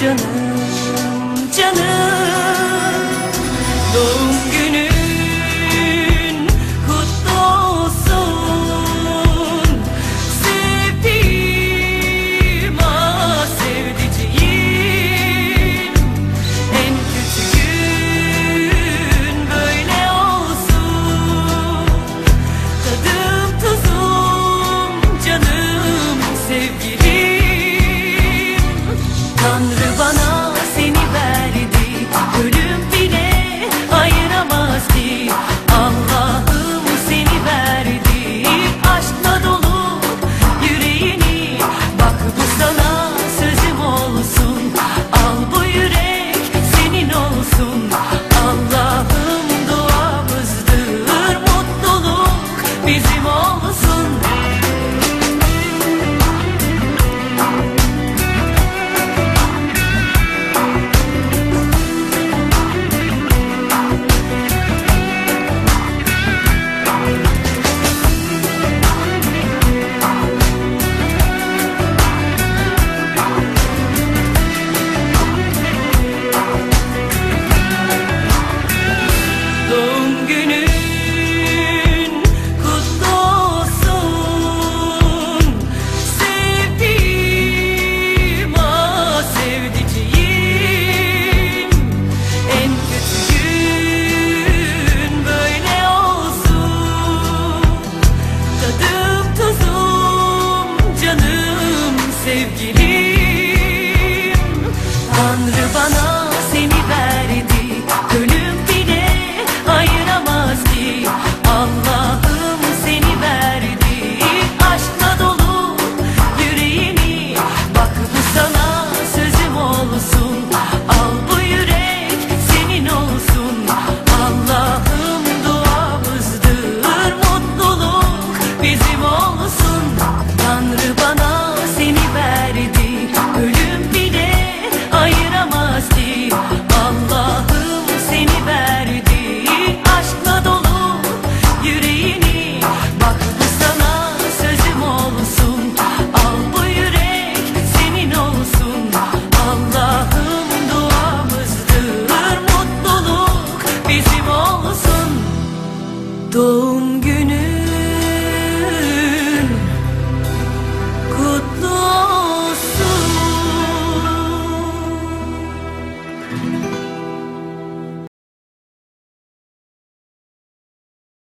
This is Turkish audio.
canım canım. Doğum günün kutlu olsun. Sevdiğim ah sevdiceğim. En kötü gün böyle olsun. Tadım tuzum canım sevgi sevgili.